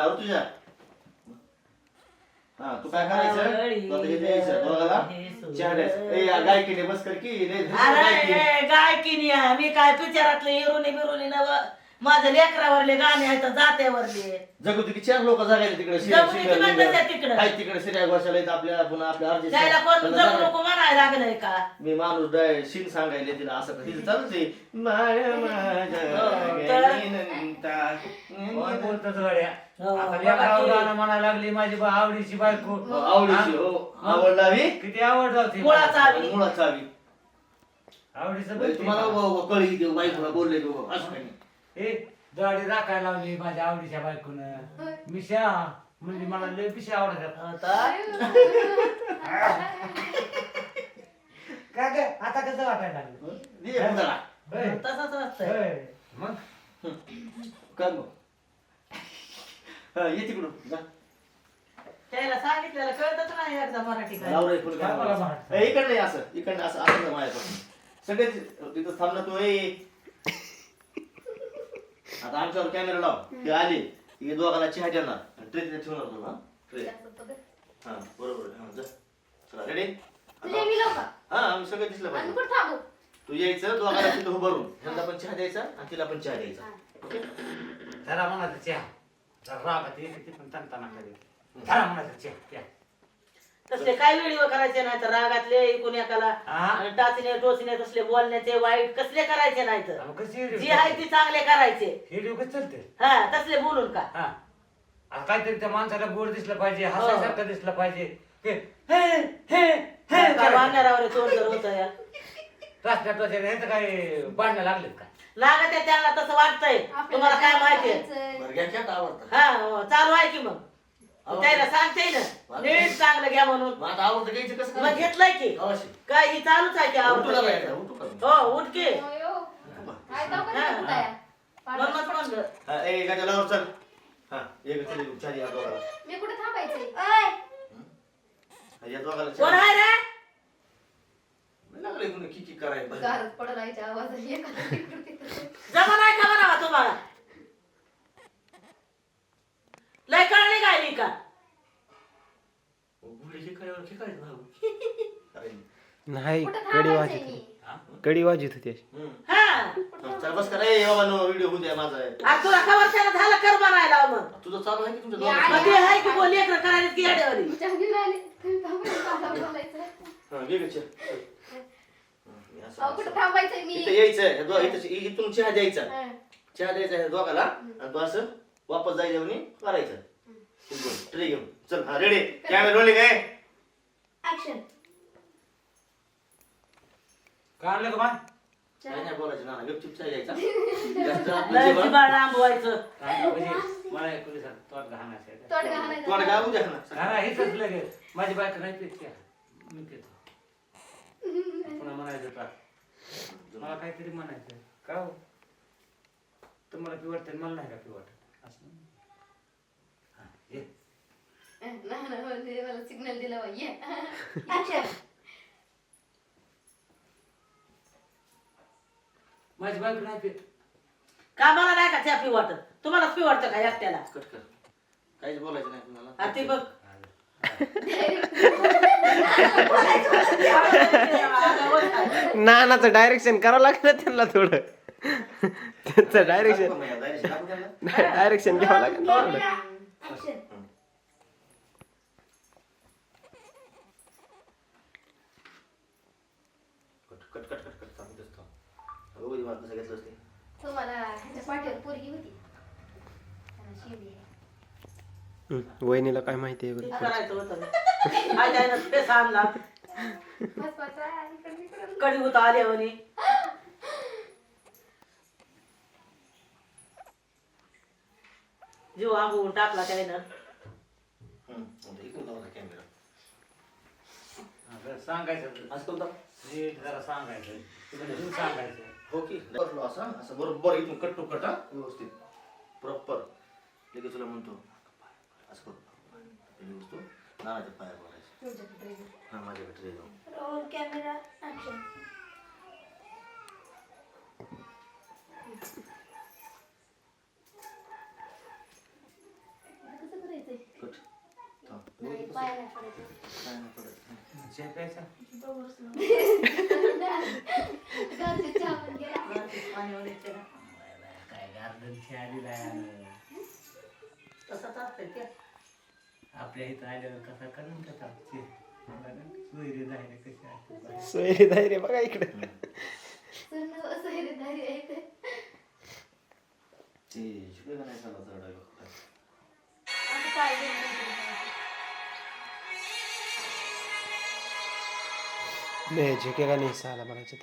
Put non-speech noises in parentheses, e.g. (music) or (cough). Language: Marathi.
हा तुझ्या? हा तू काय करायचं? तू आता इथे यायचं दोघाला चहा द्यायचं ए या गायकीने बस कर की लय. अरे गाय किनी मी काय पिक्चरातले हिरोनी बिरोनी नव माझं लेकरावरले गाणे आहेत जात्यावरले. जगू तिकडे चार लोक जागायचे तिकडे जगू तिकडे म्हणतात त्या तिकडं. काय तिकडे सिरिया घोषाला येत आपल्या पुन्हा आपल्या अर्जित त्याला कोण त्यांना जगू सांगायचं. नको म्हणायला लागलंय का? मी माणूस डाय शिन सांगायले तिला असं का तिचं चालूच आहे. माया माझ्या हो, गड्या. हो, आता बघा लेकरावर की. गाणं म्हणायला लागली माझी बा- आवडीची बायको. हो, आवडीची हो. हा? आवडलावी किती आवड होती मुळाचा आवडी. मुळाचा हवी आवडीचं बाई, तुम्हाला बोलते व- व कळी देऊ बायकोला बोलले बाबा, असं काही नाही. ए दाढी राखायला लावली माझ्या आवडीच्या बायकोनं मिशा म्हणजे मला लय पिशा आवडतात आता काय काय आता कसं वाटायला लागलं. होय. तसंच होय. मग कर मग. हा, ये तिकडून जा. त्याला सांगितलेलं कळतच नाही एकदा मराठी काय लाव रे फुल काय मला काय माहीत? ए, इकडं नाही असं इकडनं असं असं जा माझ्याकडून सगळे तिथं थांबला तू ए आता आमच्यावर कॅमेरा लाव. ते आले. हे दोघाला चहा देणार. ट्रे तिथे ठेवणार तू हा? ट्रे हा बरोबर. हा जा. चला रेडी मी हा आम्ही सगळं दिसलं आणि पाहिजे. कुठं थांबू? तू यायचं दोघाला तिथं उभारून ह्यांना पण चहा द्यायचा आणि तिला पण चहा द्यायचा. ओके? जरा म्हणायचं चहा. जरा रागात ये किती पण तणतणा करेल जरा म्हणायचं चहा. प्या. तसले काय व्हिडिओ करायचे नाही तर रागातले एकूण एकाला हा? आणि टाचणे टोचणे तसले बोलण्याचे वाईट कसले करायचे नाही तर कशी व्हिडिओ जी आहे ती चांगले करायचे. व्हिडिओ कसं चालते? हा तसले बोलून का? हा. आता काहीतरी त्या माणसाला गोड दिसलं पाहिजे हो. हसायसारखं दिसलं पाहिजे. हे हे हे करायचं. जर होत या. रस्त्यात वगैरे हे तर काय बांधणं लागलेत का? लागत आहे त्यांना तसं वाटतंय. तुम्हाला काय माहितीये बरं घ्या चहा आवडतं. हा हो, चालू आहे की मग? त्याला सांगते ना नीट चांगलं घ्या म्हणून. मग आता आवडतं घ्यायचं कसं मग करायचं? घेतलंय की. काय ही चालूच आहे की उठू लागा आवडत एकदा, उठू का? हो उठ की. म्हणूनच म्हणलं हा, ए, एका जलावर चल. हा एक चल एक दोघाला. मी कुठे हा, या दोघाला कोण चहा आहे रे? नाही लागलं इकडून किकी करायला. गारच पडलायच्या आवाजाने एखादं तिकडं तिकडं. जमा नाही का म्हणावा तुम्हाला लय कळली गायली का हे हे. नाही कुठं कडी थांबायचंय वाजत मी? होती कडी वाजत होती अशी. हा. हा, चल बस करा. ए बाबा नो व्हिडिओ होऊ द्या माझा. आहे. आज तुला झालं कर म्हणायला मग. तुझं चालू आहे की तुमच्या मी दोघांचं? मग ते आहे की बोल लेकर करायला की येड्यावानी तुमच्या घरी राहिले. तुम्ही थांबायचं मला बोलायचं. हा, घे गं चहा. हा, मी असं- अहो, कुठं असं. थांबायचंय मी? इथं यायचं आहे, दो- इथं- इथून चहा द्यायचा. हा. चहा द्यायचा दोघाला आणि तू असं वापस जायचं म्हणे करायचं ट्रे घेऊन. चल हा रेडी कॅमेरा रोलिंग आहे ऍक्शन काय आणलं का बाय? काय नाही बोलायचं ना गपचूप चहा घ्यायचा (laughs) जास्त आपलं लय जेवण- जिबाळ लांबवायचं म्हणजे मला एक घालायचं आहे. तोड घालायचं. तोंड गाऊ द्या ना. हा, हेच असलं की माझी बायको नाही पित त्या मी पितो. पुन्हा म्हणायचं का? मला काहीतरी म्हणायचं का हो? तुम्हाला पिवडते मला नाही का पिवडत असं. हा, ये. मला सिग्नल दिला ऍक्शन माझी बायको नाही पित. का मला नाही का त्या पी वाटत? तुम्हालाच पी वाटतं का एकट्याला? कट कर. काहीच बोलायचं नाही तुम्हाला हा ते बघ. नानाचं डायरेक्शन करावं लागलं त्यांना थोडं. त्यांचं डायरेक्शन डायरेक्शन घ्यावं लागेल. कट कट कट कट इथंच थांब अगं कसं घेतलं असते तुम्हाला ह्याच्या पाठीवर पोरगी होती. त्याला शिवली आहे. हम्म, वहिनीला काय माहिती आहे? बरं करायचं होतं. काय त्यानं स्पेस आणला बस बस आ, इकडं तिकडं. कडी होत आले म्हणे. जीव आंबवून टाकला त्यानं. हम्म, आता हा, सांगायचं असं कोणता? नीट जरा सांगायचं. घेऊन सांगायचं. हो की. बसलो असं असं बरोबर इथून कट टू कट हा? व्यवस्थित. प्रॉपर. लगेच तुला म्हणतो असं करू. तू नानाच्या पाया ये. हा माझ्याकडे रे जाऊ रोल कॅमेरा ऍक्शन पडायचं. नाही घरचे चहा काय गार्डन चहा दिला तसंच असतंय ते. आपल्या इथं आल्यावर कसा करून खातात सोयरे जायला कसे असतात. सोयरी धायरे बघा इकडे. आहे ते. का नाही चढायला कुठं? आता काय घेऊन जायचं?